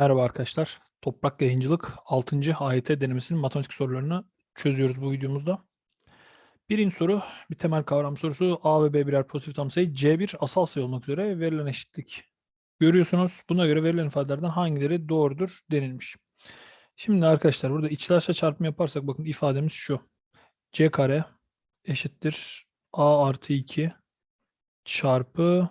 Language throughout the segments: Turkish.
Merhaba arkadaşlar. Toprak Yayıncılık 6. AYT denemesinin matematik sorularını çözüyoruz bu videomuzda. Birinci soru bir temel kavram sorusu. A ve B birer pozitif tam sayı. C1 asal sayı olmak üzere verilen eşitlik. Görüyorsunuz. Buna göre verilen ifadelerden hangileri doğrudur denilmiş. Şimdi arkadaşlar burada içler çarpımı yaparsak bakın ifademiz şu. C kare eşittir A artı 2 çarpı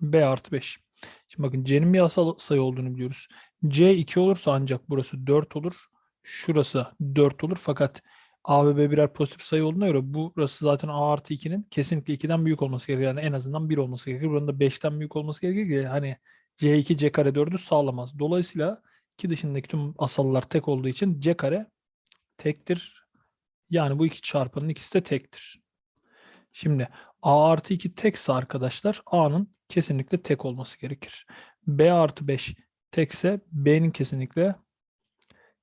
B artı 5. Şimdi bakın C'nin bir asal sayı olduğunu biliyoruz. C 2 olursa ancak burası 4 olur. Şurası 4 olur. Fakat A ve B birer pozitif sayı olduğuna göre burası zaten A artı 2'nin kesinlikle 2'den büyük olması gerekir. Yani en azından 1 olması gerekir. Buranın da 5'ten büyük olması gerekir ki hani C2 C kare 4'ü sağlamaz. Dolayısıyla ki dışındaki tüm asallar tek olduğu için C kare tektir. Yani bu iki çarpanın ikisi de tektir. Şimdi A artı 2 tekse arkadaşlar A'nın kesinlikle tek olması gerekir. B artı 5 tekse B'nin kesinlikle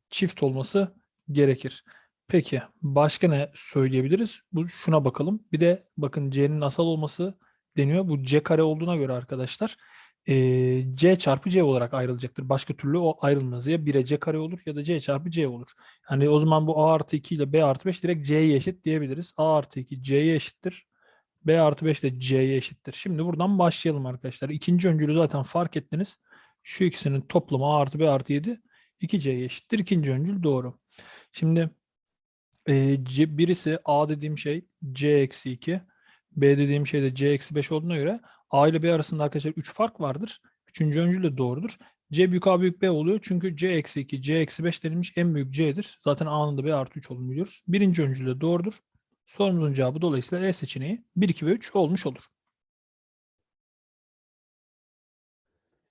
çift olması gerekir. Peki başka ne söyleyebiliriz? Bu şuna bakalım. Bir de bakın C'nin asal olması deniyor. Bu C kare olduğuna göre arkadaşlar eee, C çarpı C olarak ayrılacaktır. Başka türlü o ayrılmaz. Ya 1'e C kare olur ya da C çarpı C olur. Yani o zaman bu A artı 2 ile B artı 5 direkt C'ye eşit diyebiliriz. A artı 2 C'ye eşittir. B artı 5 de C'ye eşittir. Şimdi buradan başlayalım arkadaşlar. İkinci öncülü zaten fark ettiniz. Şu ikisinin toplamı A artı B artı 7 2C'ye eşittir. İkinci öncül doğru. Şimdi e, C, birisi A dediğim şey C eksi 2. B dediğim şey de C eksi 5 olduğuna göre A ile B arasında arkadaşlar 3 fark vardır. Üçüncü öncül de doğrudur. C büyük A büyük B oluyor. Çünkü C eksi 2, C eksi 5 denilmiş en büyük C'dir. Zaten A'nın da B artı 3 olduğunu biliyoruz. Birinci öncül de doğrudur. Sorumuzun cevabı dolayısıyla E seçeneği 1, 2 ve 3 olmuş olur.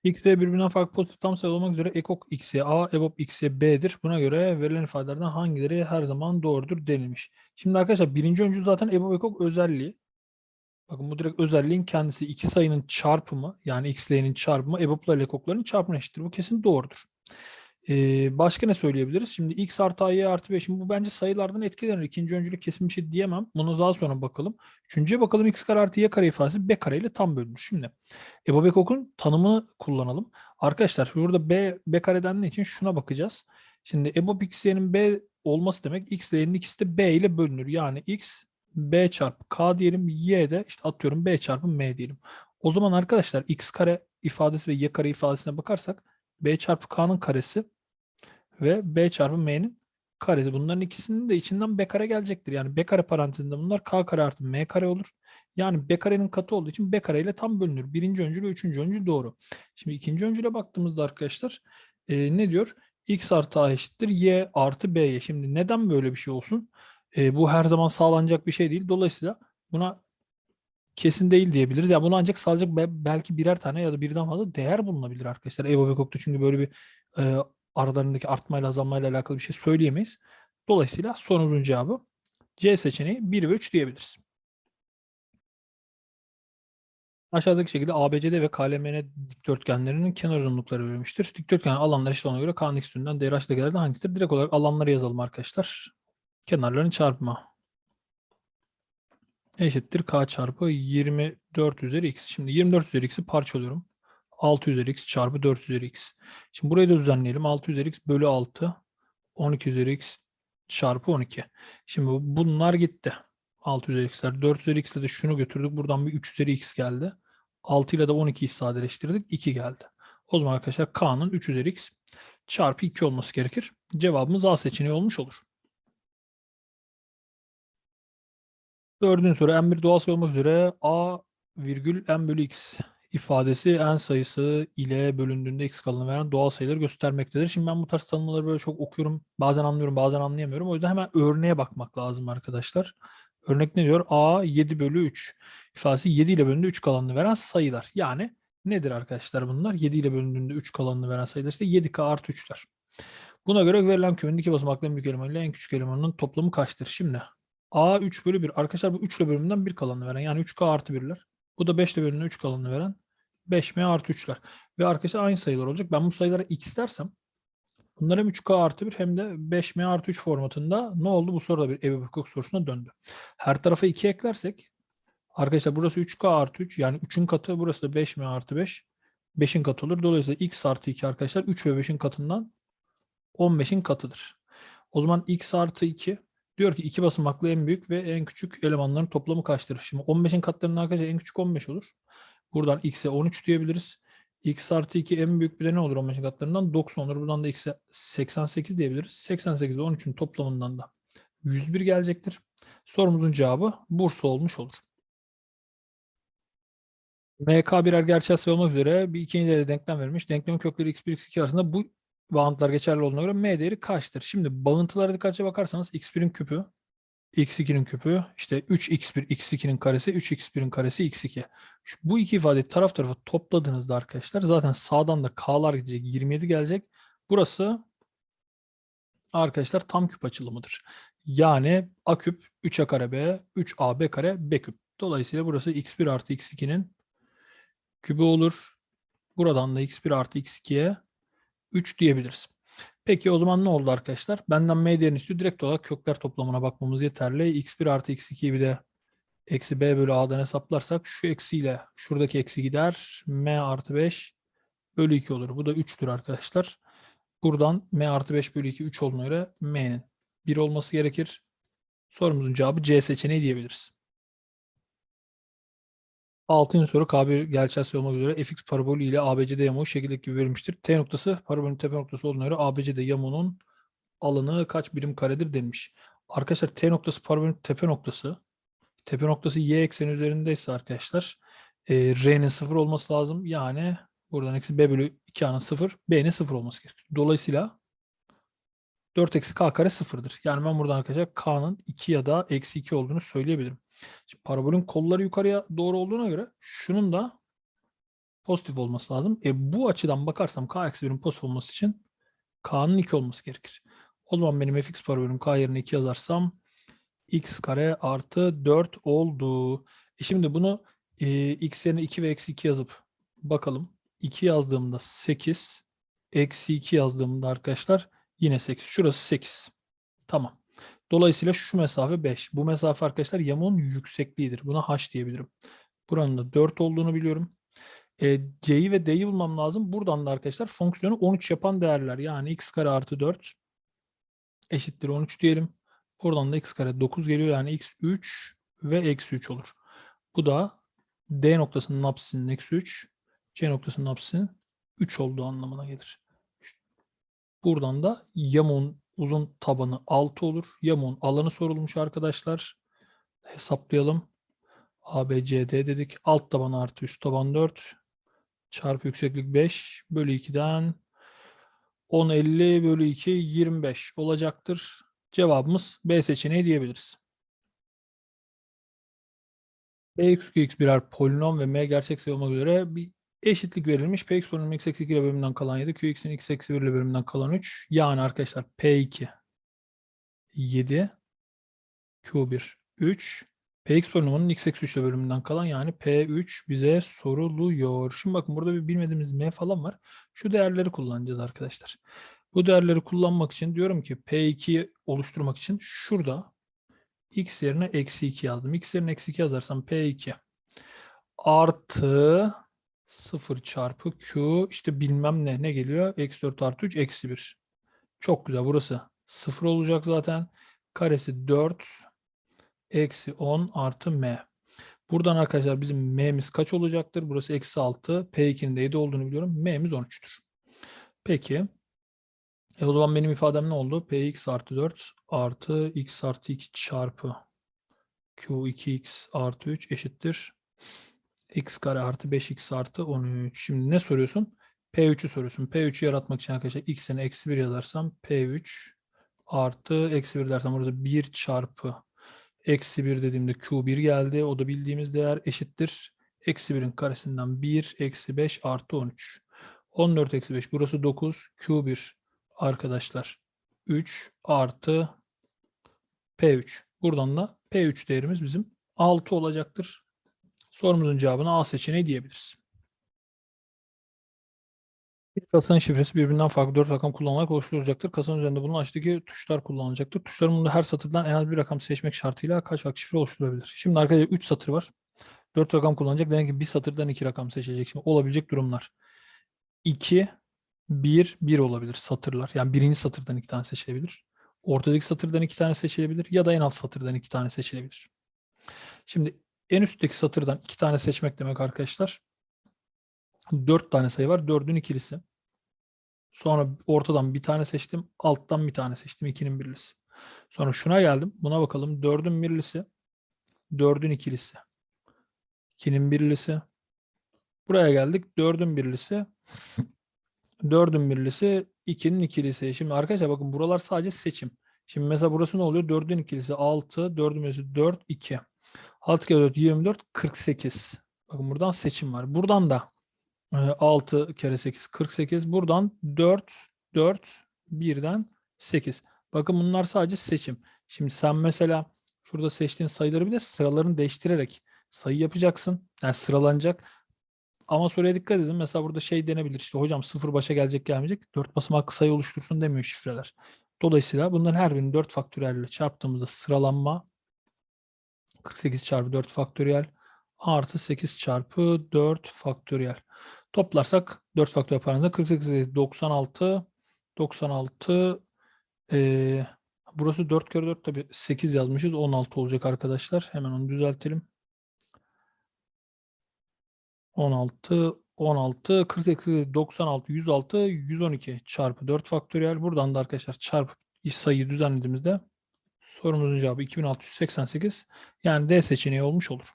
X ve birbirinden farklı pozitif tam sayı olmak üzere ekok x'ye A, ebop x'ye B'dir. Buna göre verilen ifadelerden hangileri her zaman doğrudur denilmiş. Şimdi arkadaşlar birinci öncül zaten ebop ekok özelliği. Bakın bu direkt özelliğin kendisi iki sayının çarpımı yani x'lerin çarpımı eboplar ile ekokların çarpımına eşittir. Bu kesin doğrudur. Ee, başka ne söyleyebiliriz? Şimdi x artı y artı b. Şimdi bu bence sayılardan etkilenir. İkinci öncülü kesin bir şey diyemem. Bunu daha sonra bakalım. Üçüncüye bakalım x kare artı y kare ifadesi b kare ile tam bölünür. Şimdi EBO Bekok'un tanımını kullanalım. Arkadaşlar burada b, b kare dendiği için şuna bakacağız. Şimdi EBO x y'nin b olması demek x y'nin ikisi de b ile bölünür. Yani x b çarpı k diyelim y de işte atıyorum b çarpı m diyelim. O zaman arkadaşlar x kare ifadesi ve y kare ifadesine bakarsak b çarpı k'nın karesi ve b çarpı m'nin karesi. Bunların ikisinin de içinden b kare gelecektir. Yani b kare parantezinde bunlar k kare artı m kare olur. Yani b karenin katı olduğu için b kare ile tam bölünür. Birinci öncül ve üçüncü öncül doğru. Şimdi ikinci öncüle baktığımızda arkadaşlar e, ne diyor? x artı a eşittir y artı b'ye. Şimdi neden böyle bir şey olsun? E, bu her zaman sağlanacak bir şey değil. Dolayısıyla buna kesin değil diyebiliriz. Ya bunu ancak be- belki birer tane ya da birden fazla değer bulunabilir arkadaşlar. Evo ve Kok'ta çünkü böyle bir e, aralarındaki artmayla azalmayla alakalı bir şey söyleyemeyiz. Dolayısıyla sorumuzun cevabı C seçeneği 1 ve 3 diyebiliriz. Aşağıdaki şekilde ABCD ve KLMN dikdörtgenlerinin kenar uzunlukları verilmiştir. Dikdörtgen alanlar işte ona göre K'nın üstünden DRH değerlerden hangisidir? Direkt olarak alanları yazalım arkadaşlar. Kenarların çarpımı eşittir K çarpı 24 üzeri X. Şimdi 24 üzeri X'i parçalıyorum. 6 üzeri X çarpı 4 üzeri X. Şimdi burayı da düzenleyelim. 6 üzeri X bölü 6. 12 üzeri X çarpı 12. Şimdi bu- bunlar gitti. 6 üzeri X'ler. 4 üzeri X'le de şunu götürdük. Buradan bir 3 üzeri X geldi. 6 ile de 12'yi sadeleştirdik. 2 geldi. O zaman arkadaşlar K'nın 3 üzeri X çarpı 2 olması gerekir. Cevabımız A seçeneği olmuş olur. Dördüncü soru n bir doğal sayı olmak üzere a virgül n bölü x ifadesi n sayısı ile bölündüğünde x kalanı veren doğal sayıları göstermektedir. Şimdi ben bu tarz tanımları böyle çok okuyorum. Bazen anlıyorum bazen anlayamıyorum. O yüzden hemen örneğe bakmak lazım arkadaşlar. Örnek ne diyor? a 7 bölü 3 ifadesi 7 ile bölündüğünde 3 kalanını veren sayılar. Yani nedir arkadaşlar bunlar? 7 ile bölündüğünde 3 kalanını veren sayılar işte 7k artı 3'ler. Buna göre verilen kümenin iki basamaklı en büyük elemanı ile en küçük elemanının toplamı kaçtır? Şimdi A 3 bölü 1. Arkadaşlar bu 3 ile bölümünden 1 kalanını veren. Yani 3K artı 1'ler. Bu da 5 ile bölümünden 3 kalanını veren. 5M artı 3'ler. Ve arkadaşlar aynı sayılar olacak. Ben bu sayılara x dersem bunlar hem 3K artı 1 hem de 5M artı 3 formatında ne oldu? Bu soruda bir ev hukuk sorusuna döndü. Her tarafa 2 eklersek arkadaşlar burası 3K artı 3 yani 3'ün katı burası da 5M artı 5. 5'in katı olur. Dolayısıyla x artı 2 arkadaşlar 3 ve 5'in katından 15'in katıdır. O zaman x artı 2 diyor ki iki basamaklı en büyük ve en küçük elemanların toplamı kaçtır? Şimdi 15'in katlarının arkadaşlar en küçük 15 olur. Buradan x'e 13 diyebiliriz. x artı 2 en büyük bir de ne olur 15'in katlarından? 90 olur. Buradan da x'e 88 diyebiliriz. 88 ile 13'ün toplamından da 101 gelecektir. Sorumuzun cevabı Bursa olmuş olur. MK birer gerçel sayı olmak üzere bir ikinci değerli denklem verilmiş. Denklemin kökleri x1, x2 arasında bu bağıntılar geçerli olduğuna göre m değeri kaçtır? Şimdi bağıntılara dikkatli bakarsanız x1'in küpü, x2'nin küpü, işte 3x1, x2'nin karesi, 3x1'in karesi, x2. Şu- bu iki ifadeyi taraf tarafa topladığınızda arkadaşlar zaten sağdan da k'lar gidecek, 27 gelecek. Burası arkadaşlar tam küp açılımıdır. Yani a küp 3a kare b, 3ab kare b küp. Dolayısıyla burası x1 artı x2'nin kübü olur. Buradan da x1 artı x2'ye 3 diyebiliriz. Peki o zaman ne oldu arkadaşlar? Benden m değerini istiyor. Direkt olarak kökler toplamına bakmamız yeterli. x1 artı x2'yi bir de eksi b bölü a'dan hesaplarsak şu eksiyle şuradaki eksi gider. m artı 5 bölü 2 olur. Bu da 3'tür arkadaşlar. Buradan m artı 5 bölü 2 3 olduğuna m'nin 1 olması gerekir. Sorumuzun cevabı C seçeneği diyebiliriz. Altıncı soru K1 gerçel sayı olmak üzere fx parabolü ile ABCD yamuğu şekildeki verilmiştir. T noktası parabolün tepe noktası olduğuna göre ABCD yamuğunun alanı kaç birim karedir denilmiş. Arkadaşlar T noktası parabolün tepe noktası. Tepe noktası y ekseni üzerindeyse arkadaşlar e, R'nin sıfır olması lazım. Yani buradan eksi B bölü 2A'nın sıfır, B'nin sıfır olması gerekir. Dolayısıyla 4 eksi K kare sıfırdır. Yani ben buradan arkadaşlar K'nın 2 ya da eksi 2 olduğunu söyleyebilirim. Şimdi parabolün kolları yukarıya doğru olduğuna göre şunun da pozitif olması lazım. E bu açıdan bakarsam K eksi 1'in pozitif olması için K'nın 2 olması gerekir. O zaman benim fx parabolüm K yerine 2 yazarsam x kare artı 4 oldu. E şimdi bunu e, x yerine 2 ve eksi 2 yazıp bakalım. 2 yazdığımda 8, eksi 2 yazdığımda arkadaşlar yine 8. Şurası 8. Tamam. Dolayısıyla şu mesafe 5. Bu mesafe arkadaşlar yamuğun yüksekliğidir. Buna h diyebilirim. Buranın da 4 olduğunu biliyorum. E, c'yi ve d'yi bulmam lazım. Buradan da arkadaşlar fonksiyonu 13 yapan değerler. Yani x kare artı 4 eşittir 13 diyelim. Buradan da x kare 9 geliyor. Yani x 3 ve eksi 3 olur. Bu da d noktasının apsisinin eksi 3, c noktasının apsisinin 3 olduğu anlamına gelir. Buradan da yamuğun uzun tabanı 6 olur. Yamuğun alanı sorulmuş arkadaşlar. Hesaplayalım. ABCD dedik. Alt taban artı üst taban 4 çarpı yükseklik 5 bölü 2'den 10 50 bölü 2 25 olacaktır. Cevabımız B seçeneği diyebiliriz. Px, qx birer polinom ve m gerçek sayı olmak üzere bir eşitlik verilmiş. Px polinomun x eksi 2 ile bölümünden kalan 7, qx'in x eksi 1 ile bölümünden kalan 3. Yani arkadaşlar P2 7, Q1 3, Px polinomunun x eksi 3 ile bölümünden kalan yani P3 bize soruluyor. Şimdi bakın burada bir bilmediğimiz m falan var. Şu değerleri kullanacağız arkadaşlar. Bu değerleri kullanmak için diyorum ki P2'yi oluşturmak için şurada x yerine eksi 2 yazdım. x yerine eksi 2 yazarsam P2 artı 0 çarpı Q işte bilmem ne ne geliyor? Eksi 4 artı 3 eksi 1. Çok güzel burası 0 olacak zaten. Karesi 4 eksi 10 artı m. Buradan arkadaşlar bizim m'miz kaç olacaktır? Burası eksi 6. P2'nin de 7 olduğunu biliyorum. m'miz 13'tür. Peki. E o zaman benim ifadem ne oldu? Px artı 4 artı x artı 2 çarpı q2x artı 3 eşittir. X kare artı 5x artı 13. Şimdi ne soruyorsun? P3'ü soruyorsun. P3'ü yaratmak için arkadaşlar x yerine eksi 1 yazarsam P3 artı eksi 1 dersem burada 1 çarpı eksi 1 dediğimde Q1 geldi. O da bildiğimiz değer eşittir. Eksi 1'in karesinden 1 eksi 5 artı 13. 14 eksi 5 burası 9. Q1 arkadaşlar 3 artı P3. Buradan da P3 değerimiz bizim 6 olacaktır. Sorumuzun cevabını A seçeneği diyebiliriz. Bir kasanın şifresi birbirinden farklı 4 rakam kullanılarak oluşturulacaktır. Kasanın üzerinde bulunan aşağıdaki tuşlar kullanılacaktır. Tuşların bunda her satırdan en az bir rakam seçmek şartıyla kaç farklı şifre oluşturulabilir? Şimdi arkadaşlar 3 satır var. 4 rakam kullanacak. Demek ki bir satırdan 2 rakam seçecek. Şimdi olabilecek durumlar. 2, 1, 1 olabilir satırlar. Yani birinci satırdan iki tane seçilebilir. Ortadaki satırdan iki tane seçilebilir ya da en alt satırdan iki tane seçilebilir. Şimdi en üstteki satırdan iki tane seçmek demek arkadaşlar. Dört tane sayı var. Dördün ikilisi. Sonra ortadan bir tane seçtim. Alttan bir tane seçtim. ikinin birlisi. Sonra şuna geldim. Buna bakalım. Dördün birlisi. Dördün ikilisi. İkinin birlisi. Buraya geldik. Dördün birlisi. Dördün birlisi. ikinin ikilisi. Şimdi arkadaşlar bakın buralar sadece seçim. Şimdi mesela burası ne oluyor? Dördün ikilisi 6. Dördün birlisi 4, 2. 6 kere 4, 24, 48. Bakın buradan seçim var. Buradan da 6 kere 8 48. Buradan 4 4 birden 8. Bakın bunlar sadece seçim. Şimdi sen mesela şurada seçtiğin sayıları bir de sıralarını değiştirerek sayı yapacaksın. Yani sıralanacak. Ama soruya dikkat edin. Mesela burada şey denebilir. İşte hocam sıfır başa gelecek gelmeyecek. 4 basamaklı sayı oluştursun demiyor şifreler. Dolayısıyla bunların her birini 4 faktöriyel ile çarptığımızda sıralanma 48 çarpı 4 faktöriyel artı 8 çarpı 4 faktöriyel. Toplarsak 4 faktöriyel parantezinde 48 96 96 ee, burası 4 kere 4 tabi 8 yazmışız 16 olacak arkadaşlar. Hemen onu düzeltelim. 16 16 48 96 106 112 çarpı 4 faktöriyel. Buradan da arkadaşlar çarpı sayıyı düzenlediğimizde sorumuzun cevabı 2688. Yani D seçeneği olmuş olur.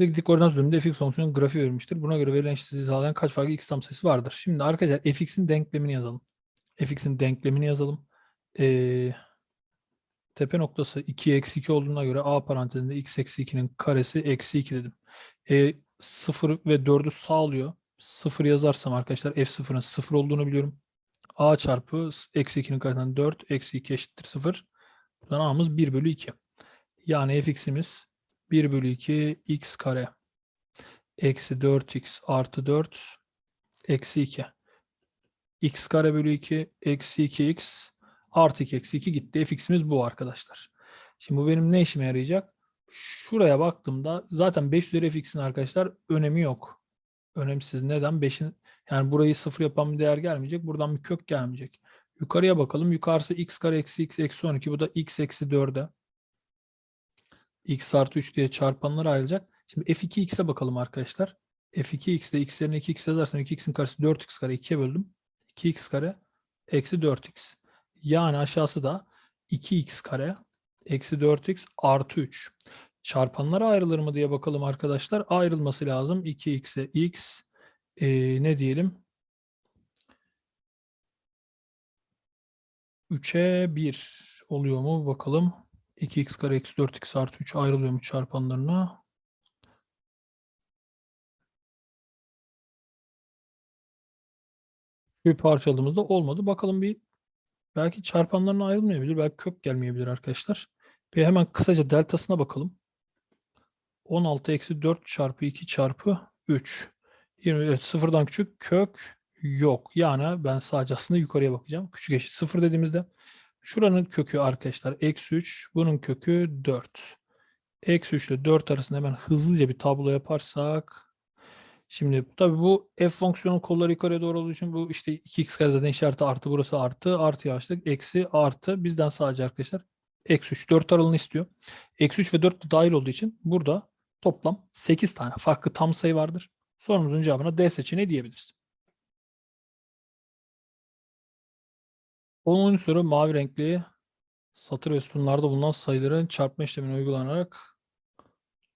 Dik koordinat bölümünde fx fonksiyonun grafiği verilmiştir. Buna göre verilen eşitsizliği sağlayan kaç farklı x tam sayısı vardır? Şimdi arkadaşlar fx'in denklemini yazalım. fx'in denklemini yazalım. Ee, tepe noktası 2 eksi 2 olduğuna göre a parantezinde x eksi 2'nin karesi eksi 2 dedim. E, 0 ve 4'ü sağlıyor. 0 yazarsam arkadaşlar f0'ın 0 olduğunu biliyorum. a çarpı eksi 2'nin karesinden 4 eksi 2 eşittir 0. Buradan a'mız 1 bölü 2. Yani fx'imiz 1 bölü 2 x kare eksi 4x artı 4 eksi 2. x kare bölü 2 eksi 2x artı 2 eksi 2 gitti. fx'imiz bu arkadaşlar. Şimdi bu benim ne işime yarayacak? Şuraya baktığımda zaten 5 üzeri fx'in arkadaşlar önemi yok. Önemsiz. Neden? 5'in yani burayı sıfır yapan bir değer gelmeyecek. Buradan bir kök gelmeyecek. Yukarıya bakalım. Yukarısı x kare eksi x eksi 12. Bu da x eksi 4'e x artı 3 diye çarpanlar ayrılacak. Şimdi f2x'e bakalım arkadaşlar. f2x'de x yerine 2x yazarsam 2x'in karesi 4x kare 2'ye böldüm. 2x kare eksi 4x. Yani aşağısı da 2x kare eksi 4x artı 3. Çarpanlara ayrılır mı diye bakalım arkadaşlar. Ayrılması lazım. 2x'e x ee, ne diyelim? 3'e 1 oluyor mu bakalım. 2x kare eksi 4x artı 3 ayrılıyor mu çarpanlarına? Bir parçaladığımızda olmadı. Bakalım bir belki çarpanlarına ayrılmayabilir. Belki kök gelmeyebilir arkadaşlar. Bir hemen kısaca deltasına bakalım. 16 eksi 4 çarpı 2 çarpı 3. 20, evet, sıfırdan küçük kök yok. Yani ben sadece aslında yukarıya bakacağım. Küçük eşit sıfır dediğimizde Şuranın kökü arkadaşlar eksi 3. Bunun kökü 4. Eksi 3 ile 4 arasında hemen hızlıca bir tablo yaparsak. Şimdi tabii bu f fonksiyonun kolları yukarıya doğru olduğu için bu işte 2x kare zaten işareti artı burası artı artı yavaşlık eksi artı bizden sadece arkadaşlar eksi 3 4 aralığını istiyor. Eksi 3 ve 4 de dahil olduğu için burada toplam 8 tane farklı tam sayı vardır. Sorumuzun cevabına D seçeneği diyebiliriz. 10. soru mavi renkli satır ve sütunlarda bulunan sayıların çarpma işlemine uygulanarak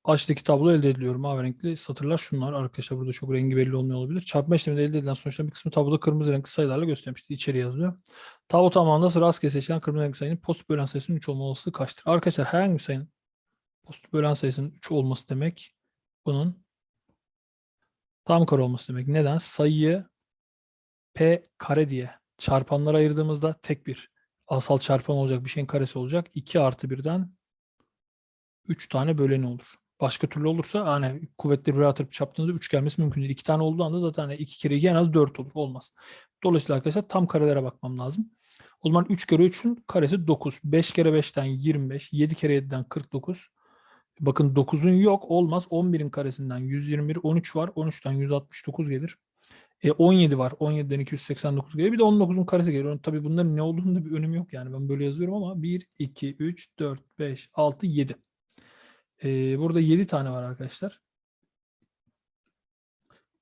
aşağıdaki tablo elde ediliyor. Mavi renkli satırlar şunlar. Arkadaşlar burada çok rengi belli olmuyor olabilir. Çarpma işleminde elde edilen sonuçların bir kısmı tabloda kırmızı renkli sayılarla göstermişti. İçeri yazıyor. Tablo tamamında rastgele seçilen kırmızı renkli sayının pozitif bölen sayısının 3 olma olasılığı kaçtır? Arkadaşlar herhangi bir sayının pozitif bölen sayısının 3 olması demek bunun tam kare olması demek. Neden? Sayıyı p kare diye çarpanlara ayırdığımızda tek bir asal çarpan olacak bir şeyin karesi olacak. 2 artı 1'den 3 tane böleni olur. Başka türlü olursa hani kuvvetli bir atırıp çarptığınızda 3 gelmesi mümkün değil. 2 tane olduğu anda zaten 2 kere 2 en az 4 olur. Olmaz. Dolayısıyla arkadaşlar tam karelere bakmam lazım. O zaman 3 kere 3'ün karesi 9. 5 kere 5'ten 25. 7 kere 7'den 49. Bakın 9'un yok olmaz. 11'in karesinden 121, 13 var. 13'ten 169 gelir. E 17 var. 17'den 289 gelir. Bir de 19'un karesi gelir. Onun, tabii bunların ne olduğunu da bir önemi yok yani. Ben böyle yazıyorum ama 1, 2, 3, 4, 5, 6, 7. E, burada 7 tane var arkadaşlar.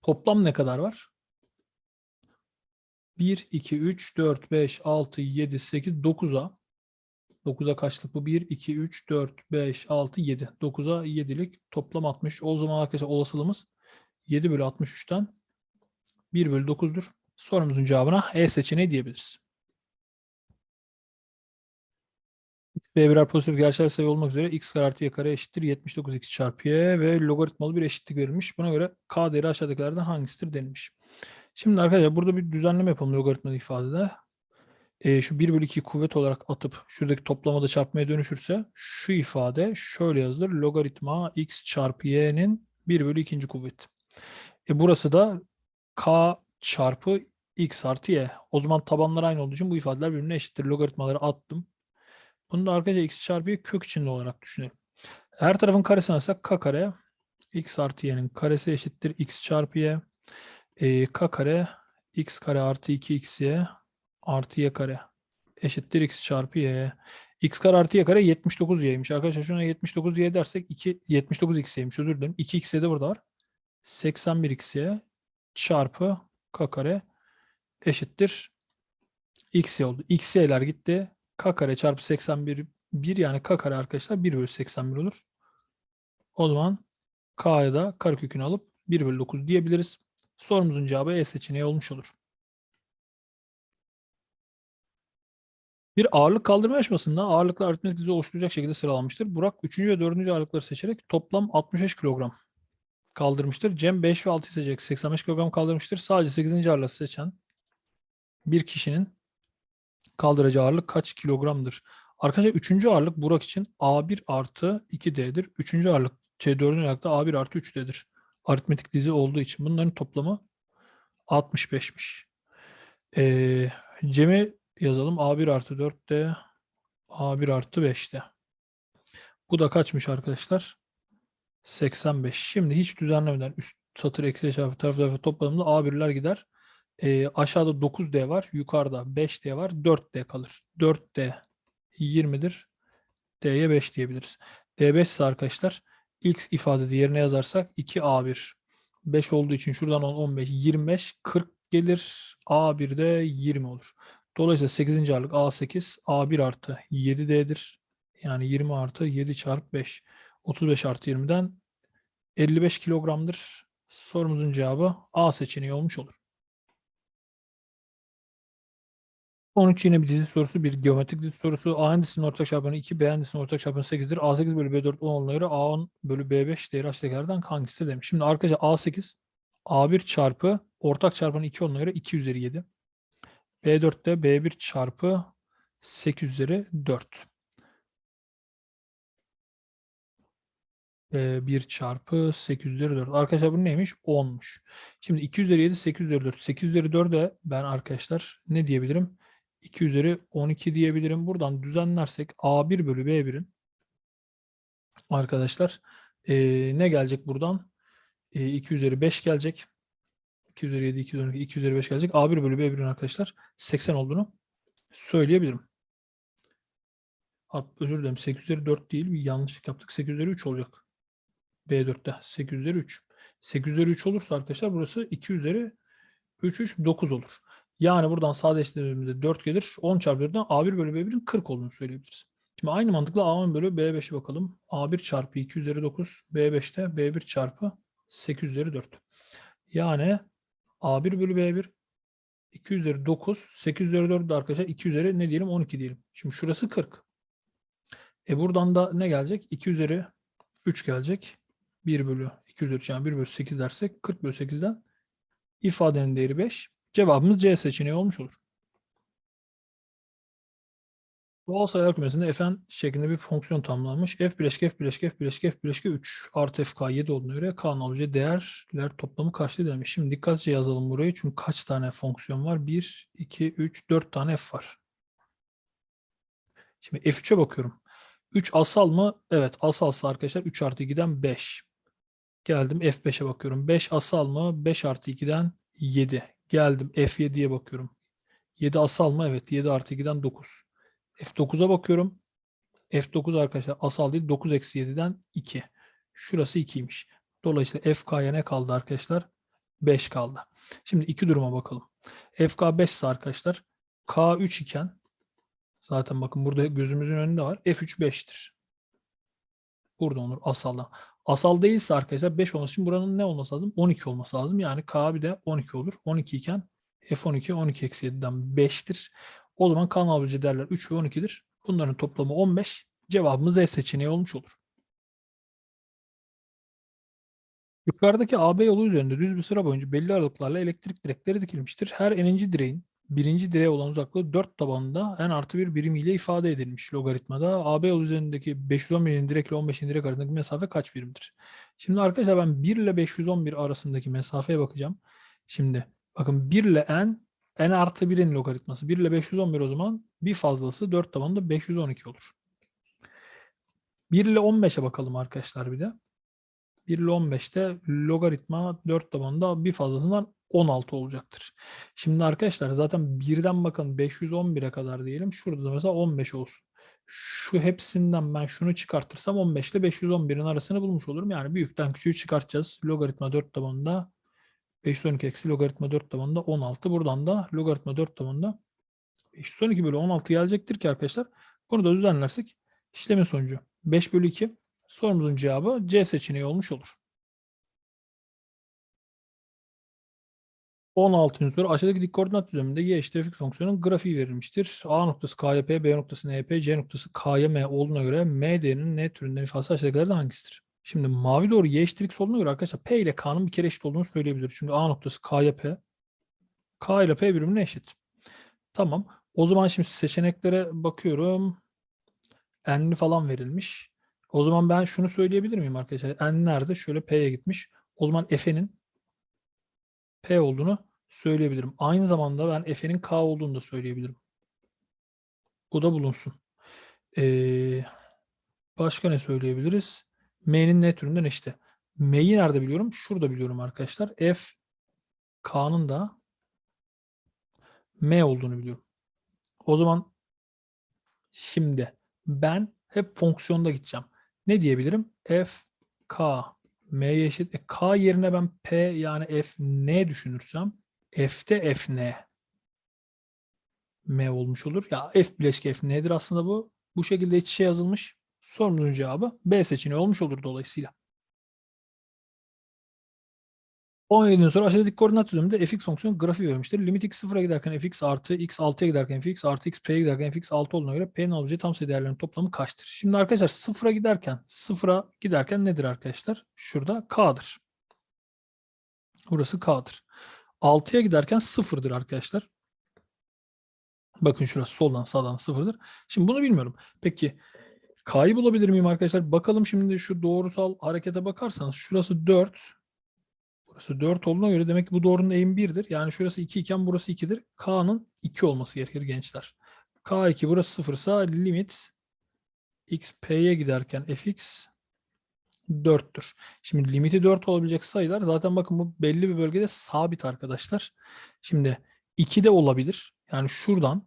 Toplam ne kadar var? 1, 2, 3, 4, 5, 6, 7, 8, 9'a 9'a kaçlık bu? 1, 2, 3, 4, 5, 6, 7. 9'a 7'lik toplam 60. O zaman arkadaşlar olasılığımız 7 bölü 63'ten 1 bölü 9'dur. Sorumuzun cevabına E seçeneği diyebiliriz. Ve birer pozitif gerçel sayı olmak üzere x artı y kare eşittir 79x çarpı y ve logaritmalı bir eşitlik verilmiş. Buna göre k değeri aşağıdakilerden hangisidir denilmiş. Şimdi arkadaşlar burada bir düzenleme yapalım logaritmalı ifadede. E, şu 1 bölü 2 kuvvet olarak atıp şuradaki toplamada çarpmaya dönüşürse şu ifade şöyle yazılır. Logaritma x çarpı y'nin 1 bölü 2. kuvveti. E, burası da k çarpı x artı y. O zaman tabanlar aynı olduğu için bu ifadeler birbirine eşittir. Logaritmaları attım. Bunu da arkadaşlar x çarpı y kök içinde olarak düşünelim. Her tarafın karesini alırsak k kare x artı y'nin karesi eşittir x çarpı y. E, k kare x kare artı 2xy artı y kare eşittir x çarpı y. x kare artı y kare 79y'ymiş. Arkadaşlar şuna 79y dersek 2 79x'ymiş özür dilerim. 2xy de burada var. 81xy çarpı k kare eşittir xy oldu. xy'ler gitti. K kare çarpı 81 1 yani k kare arkadaşlar 1 bölü 81 olur. O zaman k'ya da karekökünü alıp 1 bölü 9 diyebiliriz. Sorumuzun cevabı E seçeneği olmuş olur. Bir ağırlık kaldırma yarışmasında ağırlıklar aritmetik dizi oluşturacak şekilde sıralanmıştır. Burak 3. ve 4. ağırlıkları seçerek toplam 65 kilogram kaldırmıştır. Cem 5 ve 6 seçecek 85 kilogram kaldırmıştır. Sadece 8. ağırlığı seçen bir kişinin kaldıracağı ağırlık kaç kilogramdır? Arkadaşlar 3. ağırlık Burak için A1 artı 2D'dir. 3. ağırlık C4. ağırlıkta A1 artı 3D'dir. Aritmetik dizi olduğu için bunların toplamı 65'miş. Ee, Cem'i yazalım. A1 artı 4'te A1 artı 5'te. Bu da kaçmış arkadaşlar? 85. Şimdi hiç düzenlemeden üst satır eksi çarpı taraf tarafa topladığımda A1'ler gider. Ee, aşağıda 9D var. Yukarıda 5D var. 4D kalır. 4D 20'dir. D'ye 5 diyebiliriz. D5 ise arkadaşlar x ifadede yerine yazarsak 2A1 5 olduğu için şuradan 10, 15, 25, 40 gelir. A1'de 20 olur. Dolayısıyla 8. ağırlık A8, A1 artı 7D'dir. Yani 20 artı 7 çarpı 5. 35 artı 20'den 55 kilogramdır. Sorumuzun cevabı A seçeneği olmuş olur. 13 yine bir dizi sorusu, bir geometrik dizi sorusu. A endisinin ortak çarpanı 2, B endisinin ortak çarpanı 8'dir. A8 bölü B4 10 olduğuna göre A10 bölü B5 değeri aşağıdakilerden hangisidir demiş. Şimdi arkadaşlar A8 A1 çarpı ortak çarpanı 2 olduğuna göre 2 üzeri 7. B4'te B1 çarpı 8 üzeri 4. B1 çarpı 8 üzeri 4. Arkadaşlar bu neymiş? 10'muş. Şimdi 2 üzeri 7, 8 üzeri 4. 8 üzeri 4'e ben arkadaşlar ne diyebilirim? 2 üzeri 12 diyebilirim. Buradan düzenlersek A1 bölü B1'in arkadaşlar e, ne gelecek buradan? E, 2 üzeri 5 gelecek. 2 üzeri 7, 2 üzeri 12, 2 üzeri 5 gelecek. A1 bölü B1'in arkadaşlar 80 olduğunu söyleyebilirim. Hat, özür dilerim 8 üzeri 4 değil bir yanlışlık yaptık. 8 üzeri 3 olacak. B4'te 8 üzeri 3. 8 üzeri 3 olursa arkadaşlar burası 2 üzeri 3, 3, 9 olur. Yani buradan sadeleştirdiğimizde 4 gelir. 10 çarpı 4'ten A1 bölü B1'in 40 olduğunu söyleyebiliriz. Şimdi aynı mantıkla A10 bölü B5'e bakalım. A1 çarpı 2 üzeri 9. B5'te B1 çarpı 8 üzeri 4. Yani A1 bölü B1 2 üzeri 9. 8 üzeri 4 de arkadaşlar 2 üzeri ne diyelim 12 diyelim. Şimdi şurası 40. E buradan da ne gelecek? 2 üzeri 3 gelecek. 1 bölü 2 üzeri 3 yani 1 bölü 8 dersek 40 bölü 8'den ifadenin değeri 5. Cevabımız C seçeneği olmuş olur. Doğal sayılar kümesinde fn şeklinde bir fonksiyon tanımlanmış. f bileşke f bileşke f bileşke f bileşke 3 artı fk 7 olduğuna göre k'nın alacağı değerler toplamı kaçtı demiş. Şimdi dikkatlice yazalım burayı çünkü kaç tane fonksiyon var? 1, 2, 3, 4 tane f var. Şimdi f3'e bakıyorum. 3 asal mı? Evet asalsa arkadaşlar 3 artı 2'den 5. Geldim F5'e bakıyorum. 5 asal mı? 5 artı 2'den 7. Geldim F7'ye bakıyorum. 7 asal mı? Evet 7 artı 2'den 9. F9'a bakıyorum. F9 arkadaşlar asal değil 9 eksi 7'den 2. Şurası 2'ymiş. Dolayısıyla FK'ya ne kaldı arkadaşlar? 5 kaldı. Şimdi iki duruma bakalım. FK 5 ise arkadaşlar K3 iken zaten bakın burada gözümüzün önünde var. F3 5'tir. Burada olur asalda. Asal değilse arkadaşlar 5 olması için buranın ne olması lazım? 12 olması lazım. Yani K bir de 12 olur. 12 iken F12 12 eksi 7'den 5'tir. O zaman K'nın alabileceği değerler 3 ve 12'dir. Bunların toplamı 15. Cevabımız E seçeneği olmuş olur. Yukarıdaki AB yolu üzerinde düz bir sıra boyunca belli aralıklarla elektrik direkleri dikilmiştir. Her n'inci direğin birinci direğe olan uzaklığı 4 tabanında n artı 1 birimiyle ifade edilmiş logaritmada. AB yolu üzerindeki 511'in direk ile 15'in direk arasındaki mesafe kaç birimdir? Şimdi arkadaşlar ben 1 ile 511 arasındaki mesafeye bakacağım. Şimdi bakın 1 ile n, n artı 1'in logaritması. 1 ile 511 o zaman bir fazlası 4 tabanında 512 olur. 1 ile 15'e bakalım arkadaşlar bir de. 1 ile 15'te logaritma 4 tabanında bir fazlasından 16 olacaktır. Şimdi arkadaşlar zaten birden bakın 511'e kadar diyelim. Şurada da mesela 15 olsun. Şu hepsinden ben şunu çıkartırsam 15 ile 511'in arasını bulmuş olurum. Yani büyükten küçüğü çıkartacağız. Logaritma 4 tabanında 512 eksi logaritma 4 tabanında 16. Buradan da logaritma 4 tabanında 512 bölü 16 gelecektir ki arkadaşlar. Bunu da düzenlersek işlemin sonucu 5 bölü 2 Sorumuzun cevabı C seçeneği olmuş olur. 16. soru aşağıdaki dik koordinat düzleminde y eşittir fx fonksiyonun grafiği verilmiştir. A noktası K'ya P, B noktası N'ye P, C noktası K'ya M olduğuna göre M değerinin N türünden ifadesi aşağıdakilerden hangisidir? Şimdi mavi doğru y eşittir x olduğuna göre arkadaşlar P ile K'nın bir kere eşit olduğunu söyleyebiliriz. Çünkü A noktası K'ya P, K ile P birbirine eşit. Tamam. O zaman şimdi seçeneklere bakıyorum. N'li falan verilmiş. O zaman ben şunu söyleyebilir miyim arkadaşlar? N nerede? Şöyle P'ye gitmiş. O zaman F'nin P olduğunu söyleyebilirim. Aynı zamanda ben F'nin K olduğunu da söyleyebilirim. Bu da bulunsun. Ee, başka ne söyleyebiliriz? M'nin ne türünden işte. M'yi nerede biliyorum? Şurada biliyorum arkadaşlar. F K'nın da M olduğunu biliyorum. O zaman şimdi ben hep fonksiyonda gideceğim ne diyebilirim? F K M'ye eşit. E, K yerine ben P yani F N düşünürsem F'te F N M olmuş olur. Ya F bileşki F nedir aslında bu? Bu şekilde iç içe yazılmış. Sorumuzun cevabı B seçeneği olmuş olur dolayısıyla. 17. soru aşağıdaki koordinat düzleminde fx fonksiyonu grafiği vermiştir. Limit x sıfıra giderken fx artı x 6'ya giderken fx artı x p'ye giderken fx 6 olduğuna göre p'nin alabileceği tam sayı değerlerinin toplamı kaçtır? Şimdi arkadaşlar sıfıra giderken sıfıra giderken nedir arkadaşlar? Şurada k'dır. Burası k'dır. 6'ya giderken sıfırdır arkadaşlar. Bakın şurası soldan sağdan sıfırdır. Şimdi bunu bilmiyorum. Peki k'yı bulabilir miyim arkadaşlar? Bakalım şimdi şu doğrusal harekete bakarsanız şurası 4 Burası 4 olduğuna göre demek ki bu doğrunun eğimi 1'dir. Yani şurası 2 iken burası 2'dir. K'nın 2 olması gerekir gençler. K2 burası 0 ise limit x p'ye giderken fx 4'tür. Şimdi limiti 4 olabilecek sayılar zaten bakın bu belli bir bölgede sabit arkadaşlar. Şimdi 2 de olabilir. Yani şuradan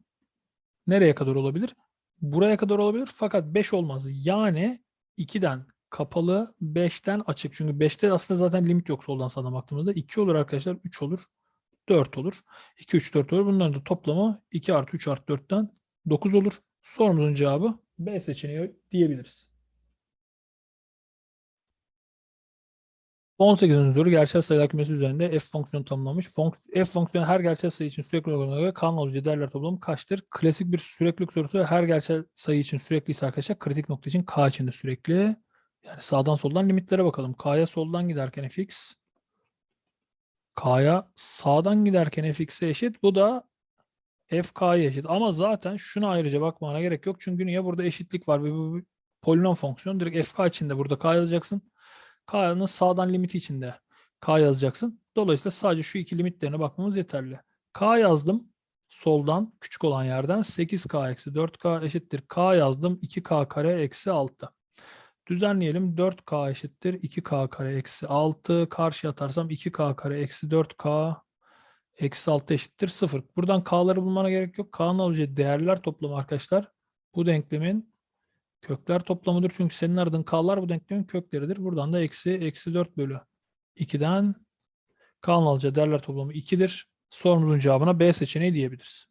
nereye kadar olabilir? Buraya kadar olabilir fakat 5 olmaz. Yani 2'den kapalı 5'ten açık. Çünkü 5'te aslında zaten limit yok soldan sağdan baktığımızda. 2 olur arkadaşlar. 3 olur. 4 olur. 2, 3, 4 olur. Bunların da toplamı 2 artı 3 artı 4'ten 9 olur. Sorumuzun cevabı B seçeneği diyebiliriz. 18. soru gerçel sayılar kümesi üzerinde f fonksiyonu tanımlamış. Fonk f fonksiyonu her gerçel sayı için sürekli olduğuna göre kanun alıcı değerler toplamı kaçtır? Klasik bir süreklilik sorusu her gerçel sayı için sürekli ise arkadaşlar kritik nokta için k için de sürekli. Yani sağdan soldan limitlere bakalım. K'ya soldan giderken fx K'ya sağdan giderken fx'e eşit. Bu da fk'ya eşit. Ama zaten şuna ayrıca bakmana gerek yok. Çünkü niye? Burada eşitlik var ve bu polinom fonksiyon. Direkt fk içinde burada k yazacaksın. K'nın sağdan limiti içinde k yazacaksın. Dolayısıyla sadece şu iki limitlerine bakmamız yeterli. K yazdım. soldan küçük olan yerden 8k eksi 4k eşittir k yazdım 2k kare eksi 6. Düzenleyelim 4k eşittir 2k kare eksi 6 karşıya atarsam 2k kare eksi 4k eksi 6 eşittir 0. Buradan k'ları bulmana gerek yok. K'nın alacağı değerler toplamı arkadaşlar bu denklemin kökler toplamıdır. Çünkü senin aradığın k'lar bu denklemin kökleridir. Buradan da eksi eksi 4 bölü 2'den k'nın alacağı değerler toplamı 2'dir. Sorumuzun cevabına B seçeneği diyebiliriz.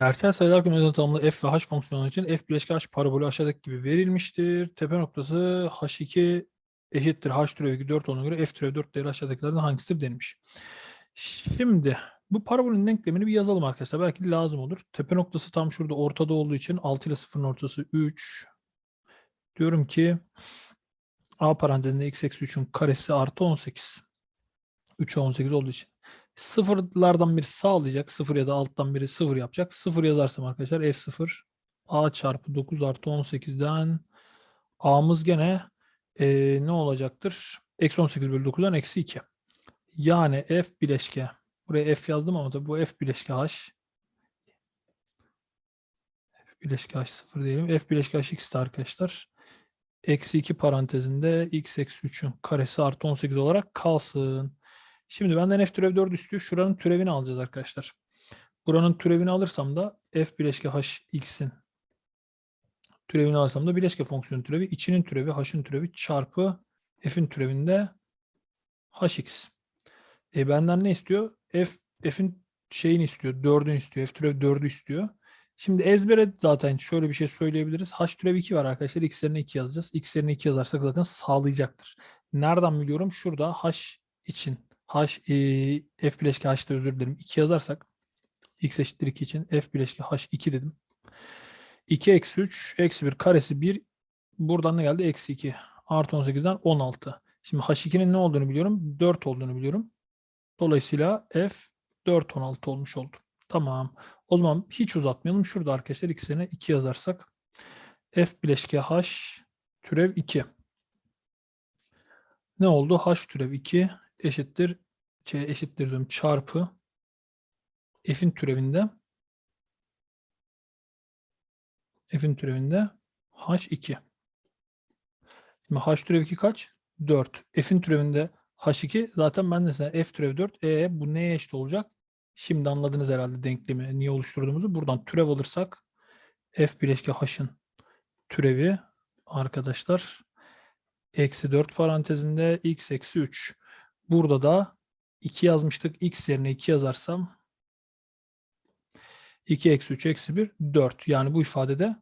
Gerçel sayılar kümülesi tanımlı f ve h fonksiyonu için f bileşke h parabolü aşağıdaki gibi verilmiştir. Tepe noktası h2 eşittir h türevi 4 olduğuna göre f türevi 4 değeri aşağıdakilerden hangisidir denilmiş. Şimdi bu parabolün denklemini bir yazalım arkadaşlar. Belki lazım olur. Tepe noktası tam şurada ortada olduğu için 6 ile 0'ın ortası 3. Diyorum ki a parantezinde x eksi 3'ün karesi artı 18. 3'e 18 olduğu için. Sıfırlardan biri sağlayacak. Sıfır ya da alttan biri sıfır yapacak. Sıfır yazarsam arkadaşlar f0 a çarpı 9 artı 18'den a'mız gene eee, ne olacaktır? Eksi 18 bölü 9'dan eksi 2. Yani f bileşke. Buraya f yazdım ama tabii bu f bileşke h. F bileşke h 0 diyelim. f bileşke h x'ti arkadaşlar. Eksi 2 parantezinde x eksi 3'ün karesi artı 18 olarak kalsın. Şimdi benden f türev 4 istiyor. Şuranın türevini alacağız arkadaşlar. Buranın türevini alırsam da f bileşke h x'in türevini alırsam da bileşke fonksiyonun türevi, içinin türevi, h'ın türevi çarpı f'in türevinde hx. E benden ne istiyor? F f'in şeyini istiyor, 4'ünü istiyor. F türev 4'ü istiyor. Şimdi ezbere zaten şöyle bir şey söyleyebiliriz. H türev 2 var arkadaşlar. X yerine 2 yazacağız. X yerine 2 yazarsak zaten sağlayacaktır. Nereden biliyorum? Şurada H için H, e, F bileşke H'da özür dilerim. 2 yazarsak X eşittir 2 için F bileşke H 2 dedim. 2 eksi 3 eksi 1 karesi 1 buradan ne geldi? Eksi 2 artı 18'den 16. Şimdi H2'nin ne olduğunu biliyorum. 4 olduğunu biliyorum. Dolayısıyla F 4 16 olmuş oldu. Tamam. O zaman hiç uzatmayalım. Şurada arkadaşlar ikisine 2 yazarsak F bileşke H türev 2. Ne oldu? H türev 2 eşittir şey eşittir diyorum çarpı f'in türevinde f'in türevinde h2. Şimdi h türev 2 kaç? 4. F'in türevinde h2 zaten ben de sana f türev 4. E bu neye eşit olacak? Şimdi anladınız herhalde denklemi niye oluşturduğumuzu. Buradan türev alırsak f bileşke h'ın türevi arkadaşlar eksi 4 parantezinde x eksi 3. Burada da 2 yazmıştık. X yerine 2 yazarsam 2 eksi 3 eksi 1 4. Yani bu ifadede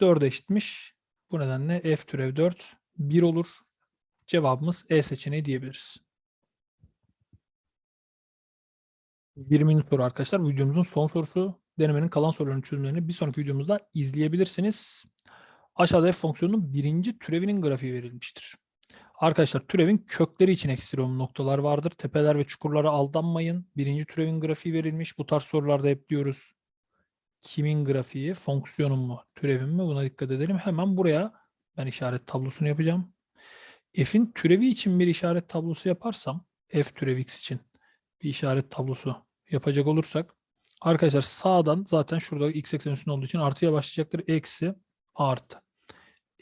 4'e eşitmiş. Bu nedenle f türev 4 1 olur. Cevabımız E seçeneği diyebiliriz. 20. soru arkadaşlar. Videomuzun son sorusu. Denemenin kalan sorularının çözümlerini bir sonraki videomuzda izleyebilirsiniz. Aşağıda f fonksiyonunun birinci türevinin grafiği verilmiştir. Arkadaşlar türevin kökleri için ekstremum noktalar vardır. Tepeler ve çukurlara aldanmayın. Birinci türevin grafiği verilmiş. Bu tarz sorularda hep diyoruz. Kimin grafiği? Fonksiyonun mu? Türevin mi? Buna dikkat edelim. Hemen buraya ben işaret tablosunu yapacağım. F'in türevi için bir işaret tablosu yaparsam F türev x için bir işaret tablosu yapacak olursak arkadaşlar sağdan zaten şurada x eksen üstünde olduğu için artıya başlayacaktır. Eksi artı.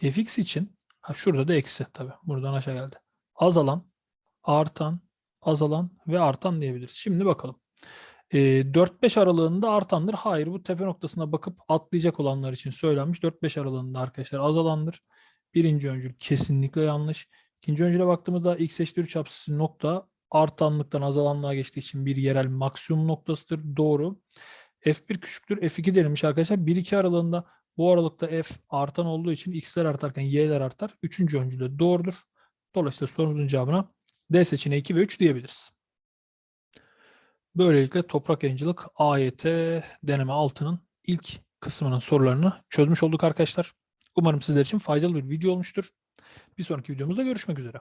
fx için Ha, şurada da eksi tabii. Buradan aşağı geldi. Azalan, artan, azalan ve artan diyebiliriz. Şimdi bakalım. E, 4-5 aralığında artandır. Hayır bu tepe noktasına bakıp atlayacak olanlar için söylenmiş. 4-5 aralığında arkadaşlar azalandır. Birinci öncül kesinlikle yanlış. İkinci öncüle baktığımızda x eşittir 3 apsisi nokta artanlıktan azalanlığa geçtiği için bir yerel maksimum noktasıdır. Doğru. F1 küçüktür F2 denilmiş arkadaşlar. 1-2 aralığında bu aralıkta f artan olduğu için x'ler artarken y'ler artar. Üçüncü öncül de doğrudur. Dolayısıyla sorumuzun cevabına D seçeneği 2 ve 3 diyebiliriz. Böylelikle toprak yayıncılık AYT deneme 6'nın ilk kısmının sorularını çözmüş olduk arkadaşlar. Umarım sizler için faydalı bir video olmuştur. Bir sonraki videomuzda görüşmek üzere.